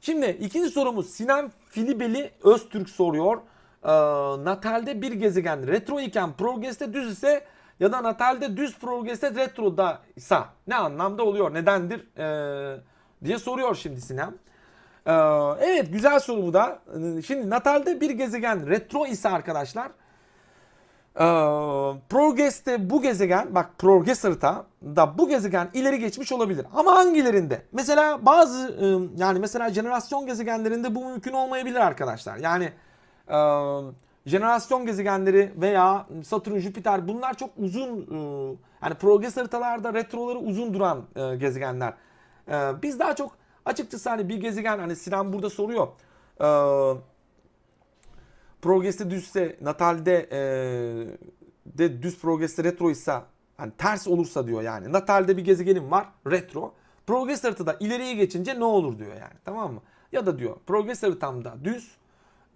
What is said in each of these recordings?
Şimdi ikinci sorumuz Sinan Filibeli Öztürk soruyor. Ee, natalde bir gezegen retro iken progreste düz ise ya da natalde düz progreste retroda ise ne anlamda oluyor? Nedendir? Ee, diye soruyor şimdi Sinan. Ee, evet güzel soru bu da. Ee, Şimdi natalde bir gezegen retro ise arkadaşlar ee, Progress'te bu gezegen bak Progress harita da bu gezegen ileri geçmiş olabilir. Ama hangilerinde? Mesela bazı e, yani mesela jenerasyon gezegenlerinde bu mümkün olmayabilir arkadaşlar. Yani e, jenerasyon gezegenleri veya Satürn, Jüpiter bunlar çok uzun e, yani haritalarda retroları uzun duran e, gezegenler. E, biz daha çok açıkçası hani bir gezegen hani Sinan burada soruyor. E, progreste düzse natalde e, de düz progreste retro ise hani ters olursa diyor yani. Natalde bir gezegenim var retro. Progress haritada ileriye geçince ne olur diyor yani tamam mı? Ya da diyor progress haritamda düz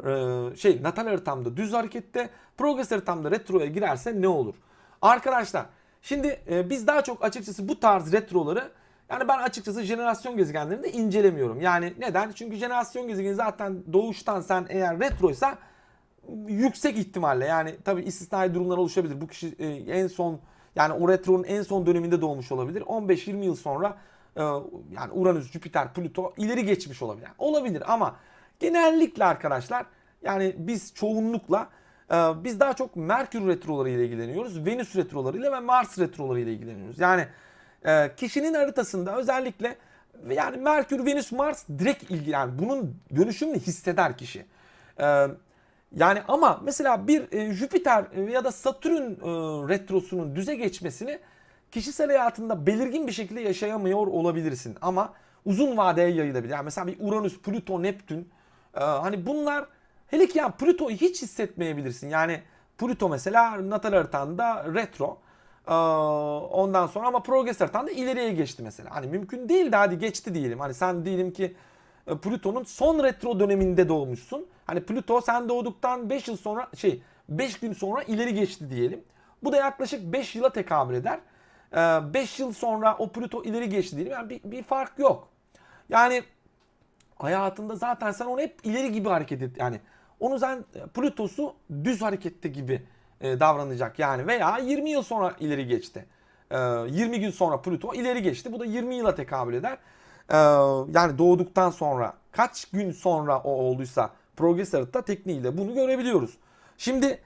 e, şey natal haritamda düz harekette progress haritamda retroya girerse ne olur? Arkadaşlar şimdi e, biz daha çok açıkçası bu tarz retroları yani ben açıkçası jenerasyon gezegenlerini de incelemiyorum. Yani neden? Çünkü jenerasyon gezegeni zaten doğuştan sen eğer retroysa yüksek ihtimalle yani tabi istisnai durumlar oluşabilir. Bu kişi e, en son yani o retronun en son döneminde doğmuş olabilir. 15-20 yıl sonra e, yani Uranüs, Jüpiter, Plüto ileri geçmiş olabilir. Yani olabilir ama genellikle arkadaşlar yani biz çoğunlukla e, biz daha çok Merkür retroları ile ilgileniyoruz. Venüs retroları ile ve Mars retroları ile ilgileniyoruz. Yani kişinin haritasında özellikle yani Merkür, Venüs, Mars direkt ilgi yani bunun dönüşümünü hisseder kişi. E, yani ama mesela bir e, Jüpiter e, ya da Satürn e, retrosunun düze geçmesini kişisel hayatında belirgin bir şekilde yaşayamıyor olabilirsin. Ama uzun vadeye yayılabilir. Yani mesela bir Uranüs, Plüto, Neptün e, hani bunlar hele ki yani Plüto'yu hiç hissetmeyebilirsin. Yani Plüto mesela natal haritanda retro. E, ondan sonra ama progress haritanda ileriye geçti mesela. Hani mümkün değil de hadi geçti diyelim. Hani sen diyelim ki e, Plüton'un son retro döneminde doğmuşsun. Hani Plüto sen doğduktan 5 yıl sonra şey 5 gün sonra ileri geçti diyelim. Bu da yaklaşık 5 yıla tekabül eder. 5 yıl sonra o Plüto ileri geçti diyelim. Yani bir, bir fark yok. Yani hayatında zaten sen onu hep ileri gibi hareket et. Yani onu sen Plüto'su düz harekette gibi e, davranacak yani veya 20 yıl sonra ileri geçti. E, 20 gün sonra Plüto ileri geçti. Bu da 20 yıla tekabül eder. E, yani doğduktan sonra kaç gün sonra o olduysa progress harita tekniğiyle bunu görebiliyoruz. Şimdi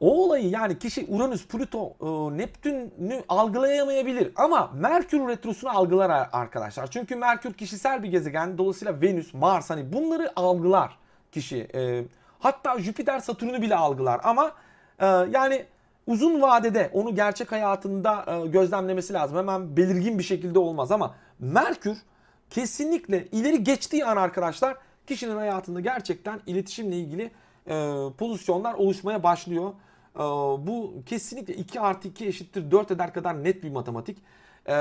o olayı yani kişi Uranüs, Plüto, e, Neptün'ü algılayamayabilir ama Merkür retrosunu algılar arkadaşlar. Çünkü Merkür kişisel bir gezegen. Dolayısıyla Venüs, Mars hani bunları algılar kişi. E, hatta Jüpiter, Satürn'ü bile algılar ama e, yani uzun vadede onu gerçek hayatında gözlemlemesi lazım. Hemen belirgin bir şekilde olmaz ama Merkür kesinlikle ileri geçtiği an arkadaşlar kişinin hayatında gerçekten iletişimle ilgili e, pozisyonlar oluşmaya başlıyor. E, bu kesinlikle 2 artı 2 eşittir 4 eder kadar net bir matematik. E,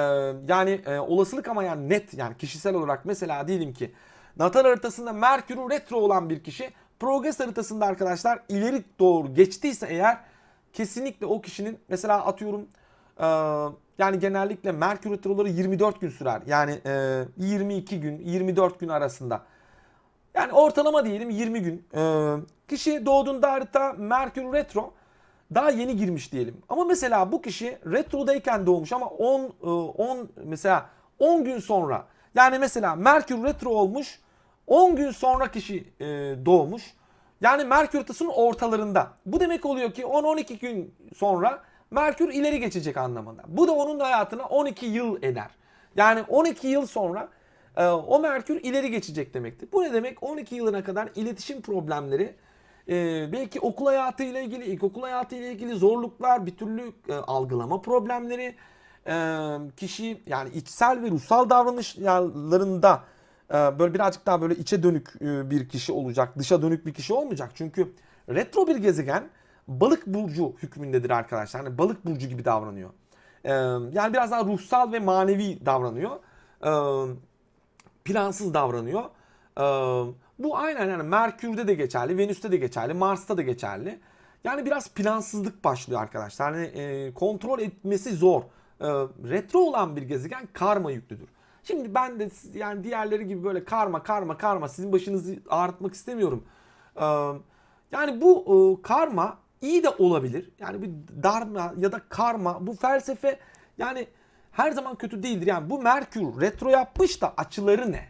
yani e, olasılık ama yani net yani kişisel olarak mesela diyelim ki natal haritasında Merkür'ü retro olan bir kişi progress haritasında arkadaşlar ileri doğru geçtiyse eğer kesinlikle o kişinin mesela atıyorum e, yani genellikle Merkür retroları 24 gün sürer. Yani e, 22 gün 24 gün arasında. Yani ortalama diyelim 20 gün. Ee, kişi doğduğunda harita Merkür Retro daha yeni girmiş diyelim. Ama mesela bu kişi retrodayken doğmuş ama 10 10 mesela 10 gün sonra yani mesela Merkür Retro olmuş 10 gün sonra kişi e, doğmuş. Yani Merkür haritasının ortalarında. Bu demek oluyor ki 10-12 gün sonra Merkür ileri geçecek anlamında. Bu da onun hayatına 12 yıl eder. Yani 12 yıl sonra e, o Merkür ileri geçecek demektir. Bu ne demek? 12 yılına kadar iletişim problemleri, e, belki okul hayatı ile ilgili, ilkokul hayatı ile ilgili zorluklar, bir türlü e, algılama problemleri, kişi yani içsel ve ruhsal davranışlarında böyle birazcık daha böyle içe dönük bir kişi olacak, dışa dönük bir kişi olmayacak. Çünkü retro bir gezegen balık burcu hükmündedir arkadaşlar. Yani balık burcu gibi davranıyor. Yani biraz daha ruhsal ve manevi davranıyor plansız davranıyor. Ee, bu aynen yani Merkür'de de geçerli, Venüs'te de geçerli, Mars'ta da geçerli. Yani biraz plansızlık başlıyor arkadaşlar. Yani e, kontrol etmesi zor. E, retro olan bir gezegen karma yüklüdür. Şimdi ben de yani diğerleri gibi böyle karma karma karma sizin başınızı ağrıtmak istemiyorum. Ee, yani bu e, karma iyi de olabilir. Yani bir dharma ya da karma bu felsefe yani her zaman kötü değildir. Yani bu Merkür retro yapmış da açıları ne?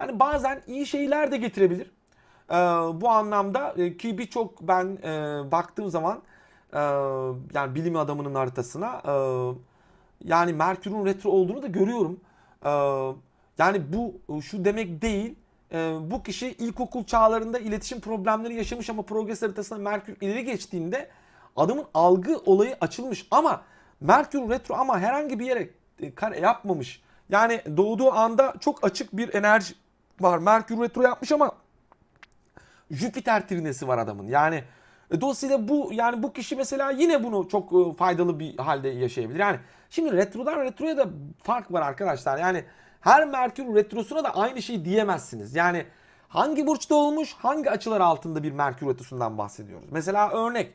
Yani bazen iyi şeyler de getirebilir. Ee, bu anlamda e, ki birçok ben e, baktığım zaman e, yani bilim adamının haritasına e, yani Merkür'ün retro olduğunu da görüyorum. Ee, yani bu şu demek değil. Ee, bu kişi ilkokul çağlarında iletişim problemleri yaşamış ama progres haritasına Merkür ileri geçtiğinde adamın algı olayı açılmış. Ama Merkür retro ama herhangi bir yere e, kare yapmamış. Yani doğduğu anda çok açık bir enerji var. Merkür retro yapmış ama Jüpiter trinesi var adamın. Yani e, dolayısıyla bu yani bu kişi mesela yine bunu çok e, faydalı bir halde yaşayabilir. Yani şimdi retrodan retroya da fark var arkadaşlar. Yani her Merkür retrosuna da aynı şey diyemezsiniz. Yani hangi burçta olmuş, hangi açılar altında bir Merkür retrosundan bahsediyoruz. Mesela örnek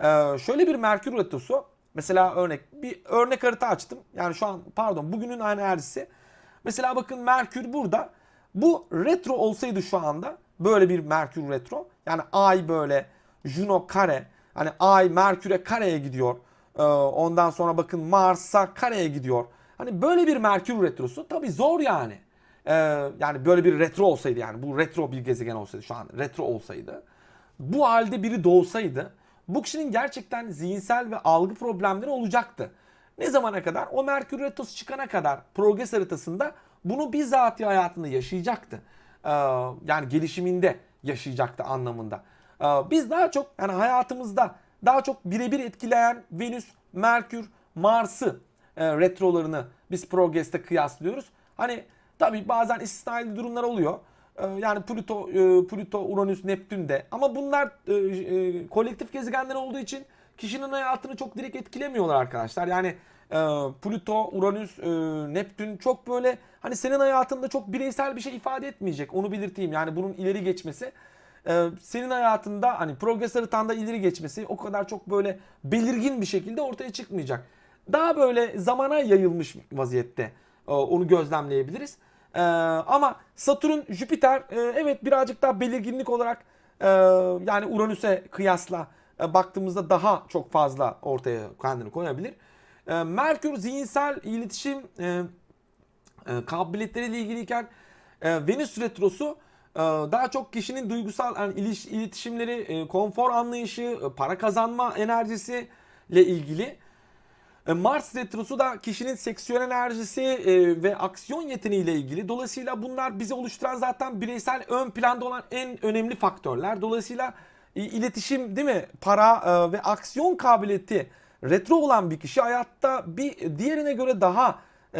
e, şöyle bir Merkür retrosu mesela örnek bir örnek harita açtım. Yani şu an pardon bugünün aynı enerjisi. Mesela bakın Merkür burada. Bu retro olsaydı şu anda böyle bir Merkür retro. Yani ay böyle Juno kare. Hani ay Merkür'e kareye gidiyor. Ee, ondan sonra bakın Mars'a kareye gidiyor. Hani böyle bir Merkür retrosu tabii zor yani. Ee, yani böyle bir retro olsaydı yani bu retro bir gezegen olsaydı şu an retro olsaydı. Bu halde biri doğsaydı bu kişinin gerçekten zihinsel ve algı problemleri olacaktı. Ne zamana kadar? O Merkür Retrosu çıkana kadar progres haritasında bunu bizzat hayatında yaşayacaktı. Ee, yani gelişiminde yaşayacaktı anlamında. Ee, biz daha çok yani hayatımızda daha çok birebir etkileyen Venüs, Merkür, Mars'ı e, retrolarını biz progreste kıyaslıyoruz. Hani tabii bazen istisnai durumlar oluyor. Ee, Yani Plüto, e, Plüto, Uranüs, Neptün de. Ama bunlar e, e, kolektif gezegenler olduğu için kişinin hayatını çok direkt etkilemiyorlar arkadaşlar. Yani Plüto, Uranüs, Neptün çok böyle hani senin hayatında çok bireysel bir şey ifade etmeyecek. Onu belirteyim. Yani bunun ileri geçmesi senin hayatında hani progres haritanda ileri geçmesi o kadar çok böyle belirgin bir şekilde ortaya çıkmayacak. Daha böyle zamana yayılmış vaziyette onu gözlemleyebiliriz. Ee, ama Satürn, Jüpiter e, evet birazcık daha belirginlik olarak e, yani Uranüs'e kıyasla e, baktığımızda daha çok fazla ortaya kendini koyabilir. E, Merkür zihinsel iletişim e, e, kabiliyetleriyle ilgiliyken e, Venüs retrosu e, daha çok kişinin duygusal yani iliş- iletişimleri, e, konfor anlayışı, e, para kazanma enerjisi ile ilgili. E, Mars retrosu da kişinin seksüel enerjisi e, ve aksiyon yeteneğiyle ilgili. Dolayısıyla bunlar bizi oluşturan zaten bireysel ön planda olan en önemli faktörler. Dolayısıyla iletişim değil mi? Para e, ve aksiyon kabiliyeti retro olan bir kişi hayatta bir diğerine göre daha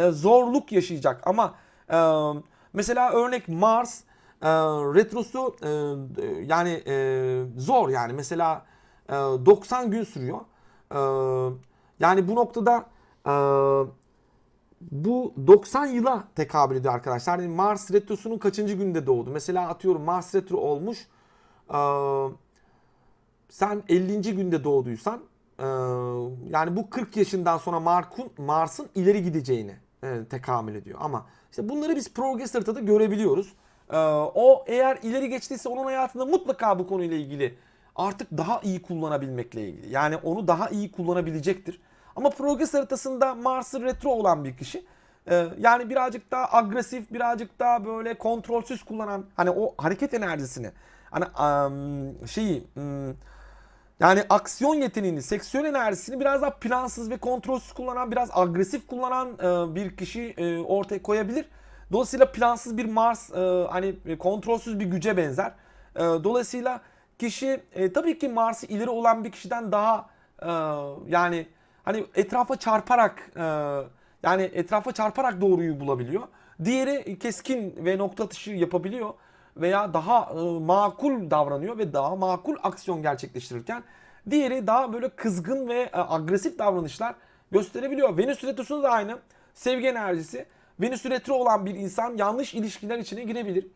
zorluk yaşayacak. Ama mesela örnek Mars retrosu yani zor yani mesela e, 90 gün sürüyor. E, yani bu noktada e, bu 90 yıla tekabül ediyor arkadaşlar. Yani Mars retrosunun kaçıncı günde doğdu? Mesela atıyorum Mars retro olmuş. e, sen 50. günde doğduysan e, yani bu 40 yaşından sonra Mark'un Mars'ın ileri gideceğini e, tekamül ediyor. Ama işte bunları biz progress haritada görebiliyoruz. E, o eğer ileri geçtiyse onun hayatında mutlaka bu konuyla ilgili artık daha iyi kullanabilmekle ilgili. Yani onu daha iyi kullanabilecektir. Ama progress haritasında Mars'ı retro olan bir kişi e, yani birazcık daha agresif, birazcık daha böyle kontrolsüz kullanan hani o hareket enerjisini hani am, şeyi yani aksiyon yeteneğini, seksüel enerjisini biraz daha plansız ve kontrolsüz kullanan, biraz agresif kullanan e, bir kişi e, ortaya koyabilir. Dolayısıyla plansız bir Mars hani kontrolsüz bir güce benzer. E, dolayısıyla kişi e, tabii ki Mars'ı ileri olan bir kişiden daha e, yani hani etrafa çarparak e, yani etrafa çarparak doğruyu bulabiliyor. Diğeri keskin ve nokta atışı yapabiliyor veya daha e, makul davranıyor ve daha makul aksiyon gerçekleştirirken diğeri daha böyle kızgın ve e, agresif davranışlar gösterebiliyor. Venüs retrosu da aynı. Sevgi enerjisi. Venüs retro olan bir insan yanlış ilişkiler içine girebilir.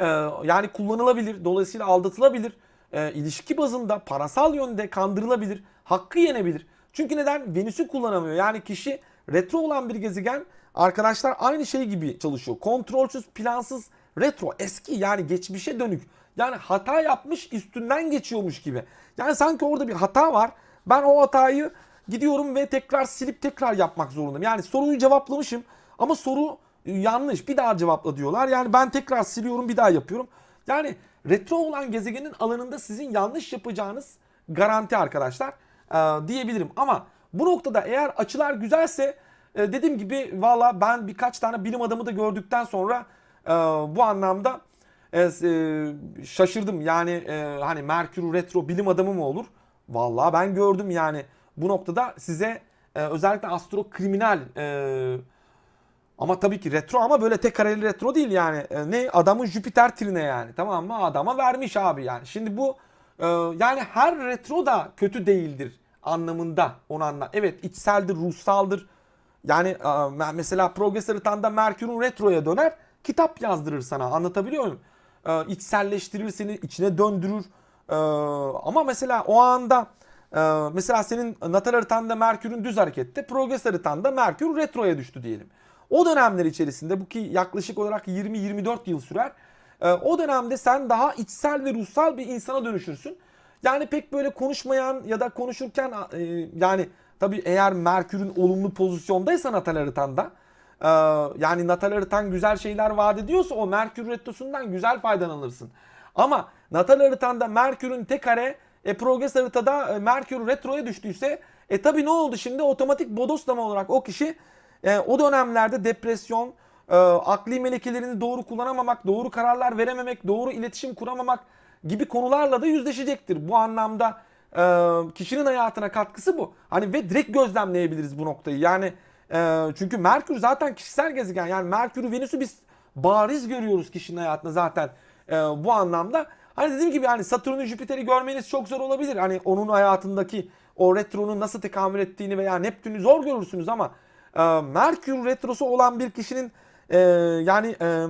Ee, yani kullanılabilir. Dolayısıyla aldatılabilir. Ee, ilişki bazında parasal yönde kandırılabilir. Hakkı yenebilir. Çünkü neden? Venüs'ü kullanamıyor. Yani kişi retro olan bir gezegen arkadaşlar aynı şey gibi çalışıyor. Kontrolsüz, plansız, retro, eski yani geçmişe dönük. Yani hata yapmış üstünden geçiyormuş gibi. Yani sanki orada bir hata var. Ben o hatayı gidiyorum ve tekrar silip tekrar yapmak zorundayım. Yani soruyu cevaplamışım ama soru yanlış. Bir daha cevapla diyorlar. Yani ben tekrar siliyorum bir daha yapıyorum. Yani retro olan gezegenin alanında sizin yanlış yapacağınız garanti arkadaşlar ee, diyebilirim. Ama bu noktada eğer açılar güzelse e, dediğim gibi valla ben birkaç tane bilim adamı da gördükten sonra e, bu anlamda e, e, şaşırdım. Yani e, hani Merkür Retro bilim adamı mı olur? Valla ben gördüm yani bu noktada size e, özellikle astro kriminal e, ama tabii ki retro ama böyle tek kareli retro değil yani. E, ne adamın Jüpiter trine yani tamam mı? Adama vermiş abi yani. Şimdi bu e, yani her retro da kötü değildir anlamında onu anla. Evet içseldir, ruhsaldır. Yani e, mesela Progress haritanda Merkür'ün retroya döner. Kitap yazdırır sana anlatabiliyor muyum? E, içselleştirir seni, içine döndürür. E, ama mesela o anda e, mesela senin natal haritanda Merkür'ün düz harekette, Progress haritanda Merkür retroya düştü diyelim. O dönemler içerisinde bu ki yaklaşık olarak 20-24 yıl sürer. E, o dönemde sen daha içsel ve ruhsal bir insana dönüşürsün. Yani pek böyle konuşmayan ya da konuşurken e, yani tabii eğer Merkür'ün olumlu pozisyondaysa natal haritanda e, yani natal haritan güzel şeyler vaat ediyorsa o Merkür retrosundan güzel faydalanırsın. Ama natal haritanda Merkür'ün tek kare e, progres haritada e, Merkür retroya düştüyse e tabi ne oldu şimdi otomatik bodoslama olarak o kişi e, o dönemlerde depresyon, e, akli melekelerini doğru kullanamamak, doğru kararlar verememek, doğru iletişim kuramamak gibi konularla da yüzleşecektir. Bu anlamda e, kişinin hayatına katkısı bu. Hani ve direkt gözlemleyebiliriz bu noktayı. Yani e, çünkü Merkür zaten kişisel gezegen. Yani Merkür'ü, Venüs'ü biz bariz görüyoruz kişinin hayatında zaten e, bu anlamda. Hani dediğim gibi hani Satürn'ü, Jüpiter'i görmeniz çok zor olabilir. Hani onun hayatındaki o retronun nasıl tekamül ettiğini veya Neptün'ü zor görürsünüz ama e, Merkür retrosu olan bir kişinin e, yani e,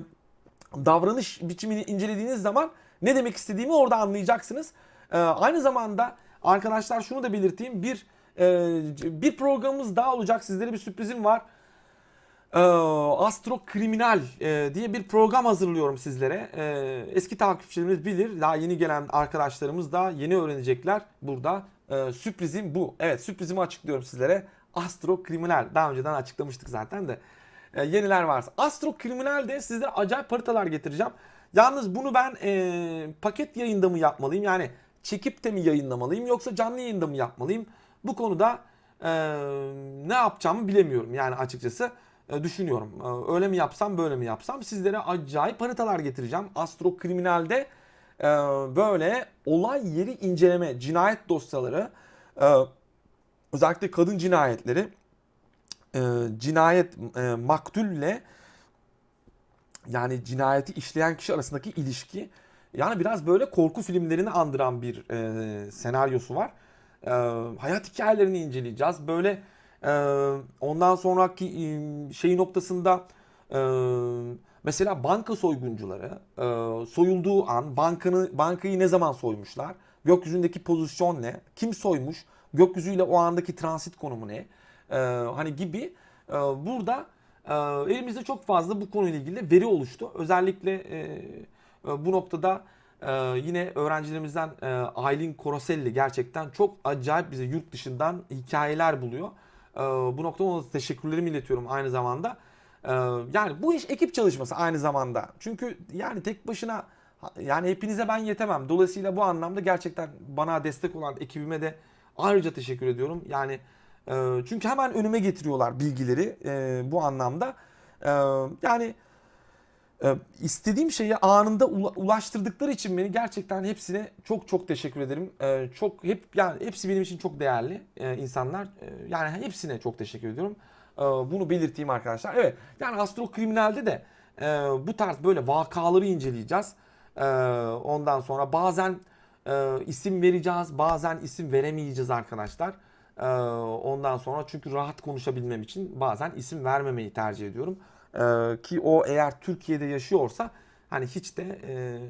davranış biçimini incelediğiniz zaman ne demek istediğimi orada anlayacaksınız. E, aynı zamanda arkadaşlar şunu da belirteyim. Bir e, bir programımız daha olacak. Sizlere bir sürprizim var. E, Astro Kriminal e, diye bir program hazırlıyorum sizlere. Eski takipçilerimiz bilir. Daha yeni gelen arkadaşlarımız da yeni öğrenecekler burada. Sürprizim bu. Evet sürprizimi açıklıyorum sizlere. Astro Kriminal. Daha önceden açıklamıştık zaten de. E, yeniler varsa. Astro Kriminal'de sizlere acayip haritalar getireceğim. Yalnız bunu ben e, paket yayında mı yapmalıyım? Yani çekip de mi yayınlamalıyım yoksa canlı yayında mı yapmalıyım? Bu konuda e, ne yapacağımı bilemiyorum yani açıkçası e, düşünüyorum. E, öyle mi yapsam böyle mi yapsam sizlere acayip haritalar getireceğim. Astro Kriminal'de e, böyle olay yeri inceleme, cinayet dosyaları, e, özellikle kadın cinayetleri, e, cinayet e, maktulle yani cinayeti işleyen kişi arasındaki ilişki yani biraz böyle korku filmlerini andıran bir e, senaryosu var. E, hayat hikayelerini inceleyeceğiz. Böyle e, ondan sonraki e, şey noktasında e, mesela banka soyguncuları e, soyulduğu an bankanı bankayı ne zaman soymuşlar? Gökyüzündeki pozisyon ne? Kim soymuş? Gökyüzüyle o andaki transit konumu ne? E, hani gibi e, burada e, elimizde çok fazla bu konuyla ilgili veri oluştu. Özellikle e, e, bu noktada e, yine öğrencilerimizden e, Aylin Koroselli gerçekten çok acayip bize yurt dışından hikayeler buluyor. E, bu noktada ona teşekkürlerimi iletiyorum aynı zamanda. E, yani bu iş ekip çalışması aynı zamanda. Çünkü yani tek başına yani hepinize ben yetemem. Dolayısıyla bu anlamda gerçekten bana destek olan ekibime de ayrıca teşekkür ediyorum. Yani e, çünkü hemen önüme getiriyorlar bilgileri e, bu anlamda. E, yani e, istediğim şeyi anında ula- ulaştırdıkları için beni gerçekten hepsine çok çok teşekkür ederim. E, çok hep yani hepsi benim için çok değerli e, insanlar. E, yani hepsine çok teşekkür ediyorum. E, bunu belirteyim arkadaşlar. Evet yani Astro Kriminal'de de e, bu tarz böyle vakaları inceleyeceğiz. E, ondan sonra bazen e, isim vereceğiz, bazen isim veremeyeceğiz arkadaşlar. E, ondan sonra çünkü rahat konuşabilmem için bazen isim vermemeyi tercih ediyorum. Ee, ki o eğer Türkiye'de yaşıyorsa hani hiç de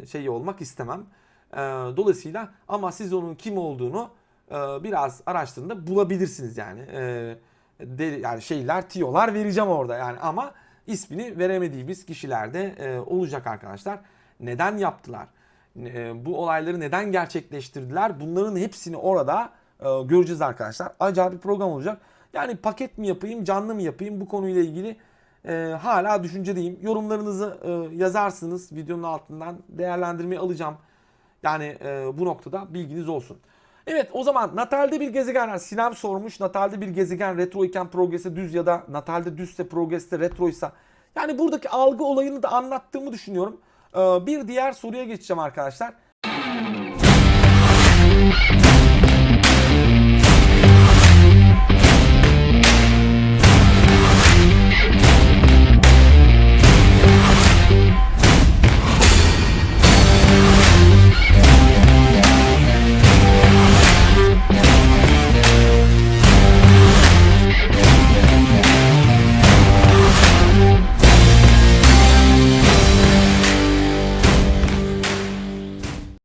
e, şey olmak istemem. Ee, dolayısıyla ama siz onun kim olduğunu e, biraz araştırında bulabilirsiniz yani. Ee, de, yani şeyler, tiyolar vereceğim orada yani ama ismini veremediğimiz kişiler de e, olacak arkadaşlar. Neden yaptılar? E, bu olayları neden gerçekleştirdiler? Bunların hepsini orada e, göreceğiz arkadaşlar. Acayip bir program olacak. Yani paket mi yapayım, canlı mı yapayım bu konuyla ilgili e, hala düşüncedeyim. Yorumlarınızı e, yazarsınız videonun altından değerlendirmeyi alacağım. Yani e, bu noktada bilginiz olsun. Evet o zaman natalde bir gezegen Sinem sormuş. Natalde bir gezegen retro iken progrese düz ya da natalde düzse progreste retroysa. Yani buradaki algı olayını da anlattığımı düşünüyorum. Ee, bir diğer soruya geçeceğim arkadaşlar.